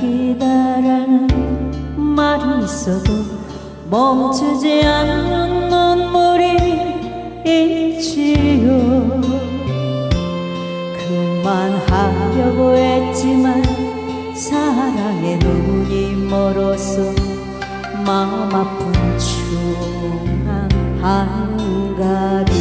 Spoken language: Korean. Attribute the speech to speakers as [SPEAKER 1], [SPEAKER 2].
[SPEAKER 1] 기다라는 말이 있어도 멈추지 않는 눈물이 있지요. 그만하려고 했지만 사랑의 눈이 멀어서 마음 아픈 충한 한가리.